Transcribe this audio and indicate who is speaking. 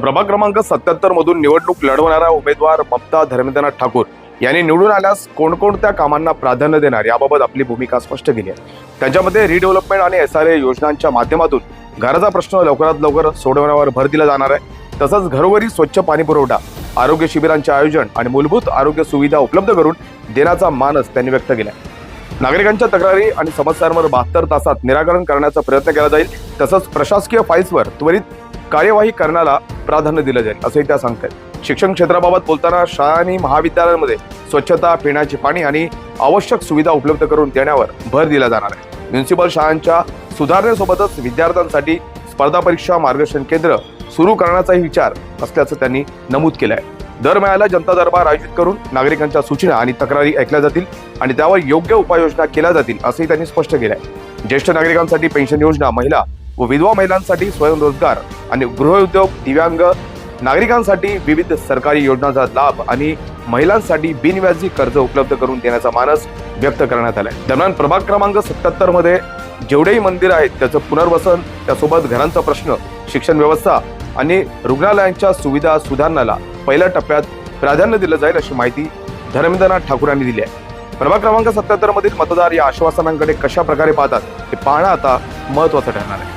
Speaker 1: प्रभाग क्रमांक सत्याहत्तर मधून निवडणूक लढवणारा उमेदवार ममता धर्मेंद्रनाथ ठाकूर. यांनी निवडून आल्यास कोणकोणत्या कामांना प्राधान्य देणार याबाबत आपली भूमिका स्पष्ट केली आहे. त्यांच्यामध्ये रिडेव्हलपमेंट आणि एस आर ए योजनांच्या माध्यमातून घराचा प्रश्न लवकरात लवकर सोडवण्यावर भर दिला जाणार आहे. तसंच घरोघरी स्वच्छ पाणी पुरवठा आरोग्य शिबिरांचे आयोजन आणि मूलभूत आरोग्य सुविधा उपलब्ध करून देण्याचा मानस त्यांनी व्यक्त केला नागरिकांच्या तक्रारी आणि समस्यांवर बहात्तर तासात निराकरण करण्याचा प्रयत्न केला जाईल. तसंच प्रशासकीय फाईल्सवर त्वरित कार्यवाही करण्याला प्राधान्य दिलं जाईल असंही त्या सांगतात शिक्षण क्षेत्राबाबत बोलताना शाळा आणि महाविद्यालयांमध्ये स्वच्छता पिण्याचे पाणी आणि आवश्यक सुविधा उपलब्ध करून देण्यावर भर दिला जाणार आहे. म्युन्सिपल शाळांच्या सुधारणेसोबतच विद्यार्थ्यांसाठी स्पर्धा परीक्षा मार्गदर्शन केंद्र सुरू करण्याचाही विचार असल्याचं त्यांनी नमूद केलं आहे दर महिन्याला जनता दरबार आयोजित करून नागरिकांच्या सूचना आणि तक्रारी ऐकल्या जातील आणि त्यावर योग्य उपाययोजना केल्या जातील असंही त्यांनी स्पष्ट केलं आहे ज्येष्ठ नागरिकांसाठी पेन्शन योजना महिला व विधवा महिलांसाठी स्वयंरोजगार आणि गृहउद्योग दिव्यांग नागरिकांसाठी विविध सरकारी योजनांचा लाभ आणि महिलांसाठी बिनव्याजी कर्ज उपलब्ध करून देण्याचा मानस व्यक्त करण्यात आलाय. दरम्यान प्रभाग क्रमांक सत्याहत्तरमध्ये जेवढेही मंदिर आहेत त्याचं पुनर्वसन त्यासोबत घरांचा प्रश्न शिक्षण व्यवस्था आणि रुग्णालयांच्या सुविधा सुधारण्याला पहिल्या टप्प्यात प्राधान्य दिलं जाईल अशी माहिती धर्मेंद्रनाथ ठाकूरांनी दिली आहे. प्रभाग क्रमांक सत्याहत्तर मधील मतदार या आश्वासनांकडे कशा प्रकारे पाहतात हे पाहणं आता महत्वाचं ठरणार आहे.